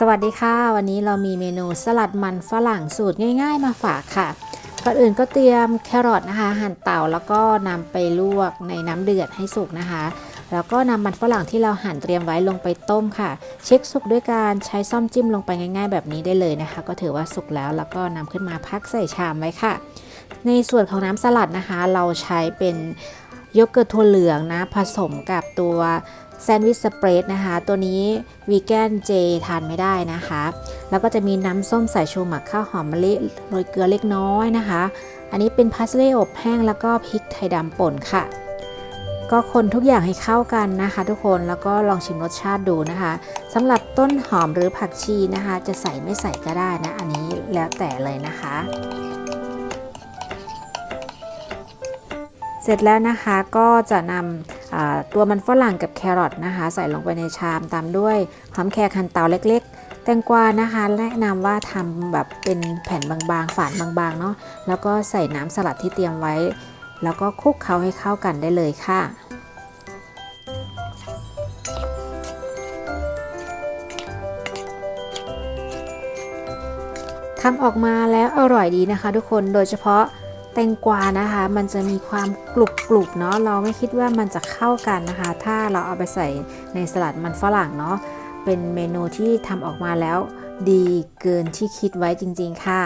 สวัสดีค่ะ วันนี้เรามีเมนูสลัดมันฝรั่งสูตรง่าย ๆ มาฝากค่ะก่อนอื่นก็เตรียมแครอทนะคะ หั่นเต่าแล้วก็นำไปลวกในน้ำเดือดให้สุกนะคะ แล้วก็นำมันฝรั่งที่เราหั่นเตรียมไว้ลงไปต้มค่ะ เช็คสุกด้วยการใช้ซ่อมจิ้มลงไปง่าย ๆ แบบนี้ได้เลยนะคะ ก็ถือว่าสุกแล้วแล้วก็นำขึ้นมาพักใส่ชามไว้ค่ะ ในส่วนของน้ำสลัดนะคะ เราใช้เป็นโยเกิร์ตถั่วเหลืองนะผสมกับตัว แซนด์วิชสเปรดนะคะ ตัวนี้วีแกนเจทานไม่ได้นะคะ แล้วก็จะมีน้ำส้มสายชูหมักข้าวหอมมะลิโรยเกลือเล็กน้อยนะคะ อันนี้เป็นพาสเล่อบแห้งแล้วก็พริกไทยดำป่นค่ะ ก็คนทุกอย่างให้เข้ากันนะคะ ทุกคนแล้วก็ลองชิมรสชาติดูนะคะสำหรับต้นหอมหรือผักชีนะคะ จะใส่ไม่ใส่ก็ได้นะ อันนี้แล้วแต่เลยนะคะเสร็จแล้วนะคะก็จะนำ ตัวมันฝรั่งกับแครอทนะคะ ใส่ลงไปในชามตามด้วยหอมแครหั่นเตาเล็กๆ แตงกวานะคะแนะนำว่าทำแบบเป็นแผ่นบางๆ ฝานบางๆเนาะแล้วก็ใส่น้ำสลัดที่เตรียมไว้ แล้วก็คลุกเคล้าให้เข้ากันได้เลยค่ะทำออกมาแล้วอร่อยดีนะคะ ทุกคนโดยเฉพาะ แตงกวานะคะ มันจะมีความกรุบกรุบๆเนาะเราไม่คิดว่ามันจะเข้ากันนะคะ ถ้าเราเอาไปใส่ในสลัดมันฝรั่งเนาะเป็นเมนูที่ทำออกมาแล้ว ดีเกินที่คิดไว้จริง ๆ ค่ะ